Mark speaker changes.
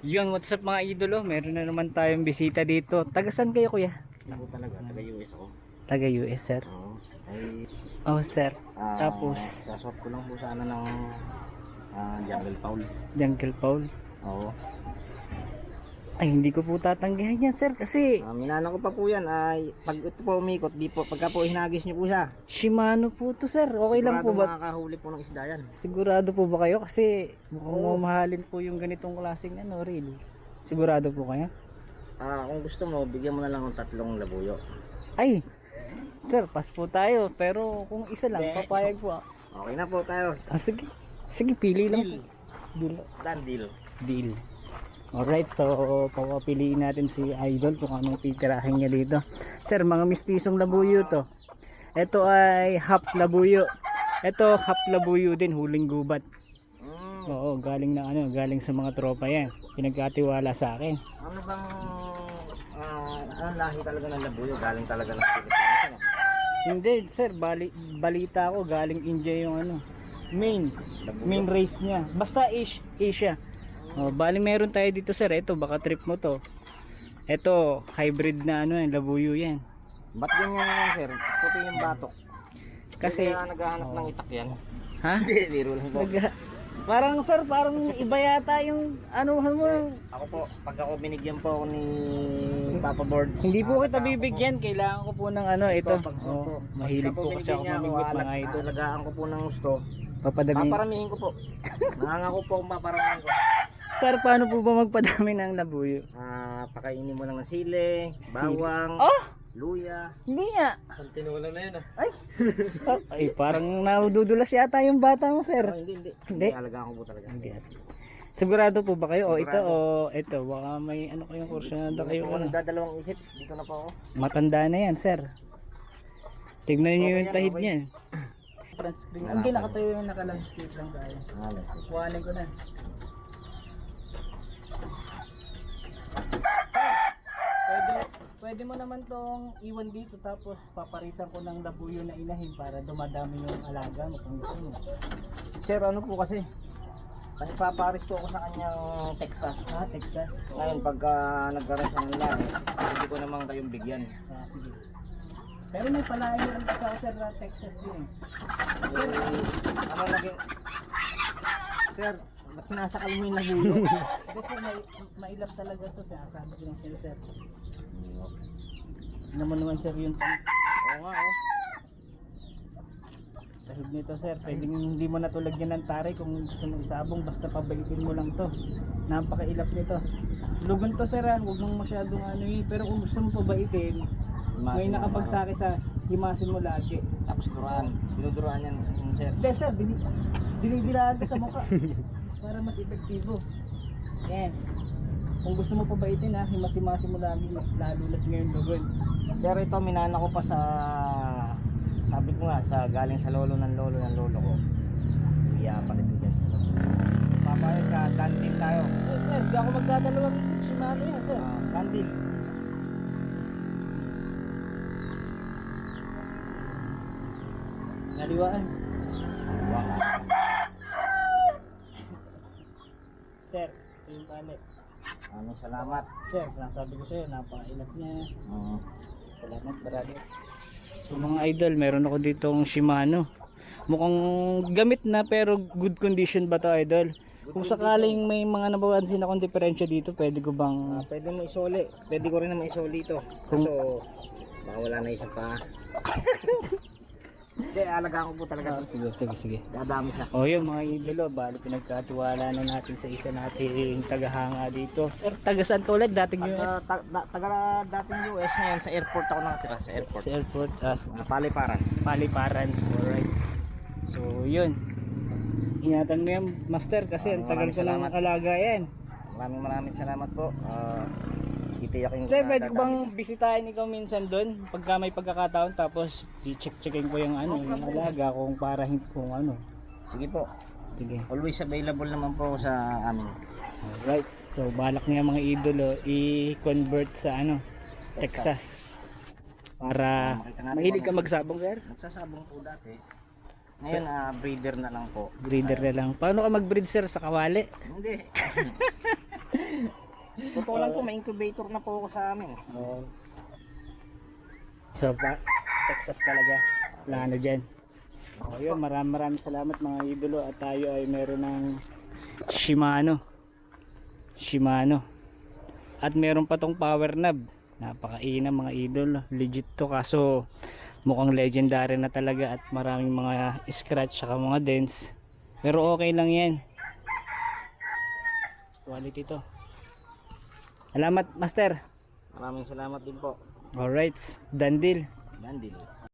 Speaker 1: Yun, what's up mga idolo? Meron na naman tayong bisita dito. Taga saan kayo kuya?
Speaker 2: Ako talaga, taga US ako.
Speaker 1: Taga US sir.
Speaker 2: Oo. Ay,
Speaker 1: Oh sir,
Speaker 2: ah,
Speaker 1: Tapos?
Speaker 2: Saswap ko lang po sana ng ah, Jungle Paul.
Speaker 1: Jungle Paul.
Speaker 2: Oo.
Speaker 1: Ay, hindi ko po tatanggihan yan sir kasi
Speaker 2: Ah, minana ko pa po yan. Ay, pag ito po umikot, di po, pagka po hinagis niyo po siya.
Speaker 1: Shimano po to sir. Okay lang po
Speaker 2: sigurado
Speaker 1: ba?
Speaker 2: makakahuli po ng isda yan.
Speaker 1: Sigurado po ba kayo? Kasi mukhang
Speaker 2: Oo.
Speaker 1: mamahalin po yung ganitong klaseng ano, reel. Sigurado po kayo?
Speaker 2: Ah, kung gusto mo, bigyan mo na lang ng tatlong labuyo.
Speaker 1: Ay, sir, pass po tayo. Pero kung isa lang,
Speaker 2: Hindi.
Speaker 1: papayag po. ah.
Speaker 2: Okay na po tayo.
Speaker 1: Ah, sige. Sige, pili lang
Speaker 2: Deal.
Speaker 1: po. Deal.
Speaker 2: Done deal.
Speaker 1: Deal. Alright, so papapiliin natin si Idol kung anong titirahin niya dito. Sir, mga mistisong labuyo to. Ito ay half labuyo. Ito half labuyo din, huling gubat.
Speaker 2: Mm,
Speaker 1: Oo, galing na ano, galing sa mga tropa yan. Pinagkatiwala sa akin.
Speaker 2: ano bang, ah, anong lahi talaga ng labuyo? Galing talaga ng Pilipinas. Ano?
Speaker 1: Hindi, sir, bali, balita ko galing India yung ano, main,
Speaker 2: Labuyo.
Speaker 1: main race niya. Basta Asia. Asia. Oh, bali meron tayo dito sir. Ito baka trip mo to. Ito hybrid na ano yan, labuyo yan.
Speaker 2: Ba't ganyan yan, sir? Puti yung batok.
Speaker 1: Kasi
Speaker 2: Kaya naghahanap ng itak yan.
Speaker 1: ha?
Speaker 2: Hindi, biro lang po.
Speaker 1: Nag- parang sir, parang iba yata yung ano mo.
Speaker 2: Ako po, pag ako binigyan po ako ni Papa Board.
Speaker 1: Hindi po kita bibigyan, kailangan ko po ng ano ito.
Speaker 2: Ito,
Speaker 1: Oh, mahilig po kasi ako mamingwit mga idol.
Speaker 2: Alagaan ko po ng gusto.
Speaker 1: Papadami.
Speaker 2: Paparamihin ko po. Nangangako po akong paparamihin ko.
Speaker 1: Sir, paano po ba magpadami ng labuyo?
Speaker 2: Ah, pakainin mo lang ng sili, bawang,
Speaker 1: Oh!
Speaker 2: luya.
Speaker 1: Hindi nga.
Speaker 2: Kontinuwala na yun ah.
Speaker 1: Ay, ay parang nadudulas yata yung bata mo, sir.
Speaker 2: Oh, hindi, hindi.
Speaker 1: Hindi?
Speaker 2: Hindi, alagaan ko po talaga.
Speaker 1: Hindi asik. Sigurado po ba kayo? O ito o ito. Baka may ano kayong kursyada kayo.
Speaker 2: Kung
Speaker 1: Ano.
Speaker 2: nagdadalawang isip, dito na po ako.
Speaker 1: Matanda na yan, sir. Tignan niyo
Speaker 2: Okay
Speaker 1: yung tahid
Speaker 2: okay.
Speaker 1: niyan. Front screen.
Speaker 2: Wala
Speaker 1: Hindi,
Speaker 2: pa.
Speaker 1: nakatayo yung nakalandscape lang tayo.
Speaker 2: Ah.
Speaker 1: Kuhanin ko na. Pwede, pwede mo naman tong iwan dito tapos paparisan ko ng labuyo na inahin para dumadami yung alaga mo kung gusto mo.
Speaker 2: Sir, ano po kasi? Nagpaparis po ako sa kanyang Texas.
Speaker 1: Ah, Texas.
Speaker 2: Ngayon, pagka nagkaroon siya ng lahi, hindi ko naman kayong bigyan.
Speaker 1: Ah, sige. Pero may palayo rin sa sir na Texas din eh.
Speaker 2: Eh, ano naging... Sir, sinasakal mo yung labuyo?
Speaker 1: Kasi may, mailap talaga to sir. Sabi ko lang sa'yo sir. Mo naman sir yung
Speaker 2: Oo nga, oh.
Speaker 1: tahid nito sir. Pwedeng hindi mo natulagyan ng taray kung gusto mo isabong. Basta pabaitin mo lang to. Napakailap nito. Lugon to sir ha. Huwag mong masyadong ano yun. Pero kung gusto mo pabaitin, may
Speaker 2: Himasin mo,
Speaker 1: nakapagsaki sa himasin mo lagi.
Speaker 2: Tapos duraan. Dinuduraan yan, sir.
Speaker 1: Hindi sir, dini- dinidilaan ko sa mukha. para mas epektibo. Yan. Kung gusto mo pabaitin ha, himas-himasin mo lagi. Lalo lahat ngayon lugon.
Speaker 2: Sir, ito minana ko pa sa... Sabi ko nga, sa galing sa lolo ng lolo ng lolo ko. Iya, palit ko dyan sa lolo. Papayag ka, dandil tayo.
Speaker 1: Sir, sir, di ako magdadalawang isip. Shimano yan sir.
Speaker 2: Ah, dandil.
Speaker 1: Naliwaan.
Speaker 2: Wow.
Speaker 1: Sir, yung pali.
Speaker 2: Ano, salamat.
Speaker 1: Sir, sinasabi ko sa'yo, napakailap niya.
Speaker 2: Mm.
Speaker 1: Salamat, marami. So mga idol, meron ako ditong Shimano. Mukhang gamit na pero good condition ba to idol? Kung sakaling may mga nabawansin akong diferensya dito, pwede ko
Speaker 2: Ah,
Speaker 1: bang...
Speaker 2: pwede mo isoli. Pwede ko rin naman isoli ito.
Speaker 1: Kung-
Speaker 2: Kaso, baka wala na isa pa. Hindi, alagaan ko po talaga.
Speaker 1: Ah, sige, sige, sige.
Speaker 2: Dadami siya.
Speaker 1: O yun mga idolo, bali pinagkatiwala na natin sa isa nating tagahanga dito. Sir, taga saan ka ulit? Dating US?
Speaker 2: Ta, da, taga dating US ngayon sa airport ako nakatira sa airport.
Speaker 1: Sa airport, ah,
Speaker 2: Ah, Paliparan.
Speaker 1: paliparan. Alright. So yun. Ingatan mo yan, master, kasi ang
Speaker 2: Ah,
Speaker 1: tagal
Speaker 2: maraming
Speaker 1: ko lang alaga yan.
Speaker 2: Maraming maraming salamat po. Uh, itiyakin
Speaker 1: Sir, pwede ko bang bisitahin ikaw minsan doon pagka may pagkakataon tapos i-check-checkin ko yung ano, yung alaga kung para hindi kung ano.
Speaker 2: Sige po.
Speaker 1: Sige.
Speaker 2: Always available naman po sa amin.
Speaker 1: Alright. So, balak niya mga idolo i-convert sa ano, Texas. Para
Speaker 2: Makita natin
Speaker 1: mahilig ka magsabong, sir?
Speaker 2: Nagsasabong po dati. Ngayon, ah, breeder na lang po.
Speaker 1: Breeder na lang. Paano ka mag-breed, sir, sa kawali?
Speaker 2: Hindi. Totoo lang po, may incubator na po ako sa amin.
Speaker 1: Oo. So, ba, Texas talaga. Plano dyan. O yun, maraming maraming salamat mga idolo at tayo ay meron ng Shimano. Shimano. At meron pa tong power knob. Napakaina mga idol. Legit to kaso mukhang legendary na talaga at maraming mga scratch saka mga dents. Pero okay lang yan. Quality to. Salamat, Master.
Speaker 2: Maraming salamat din po.
Speaker 1: Alright, done deal.
Speaker 2: Yan din.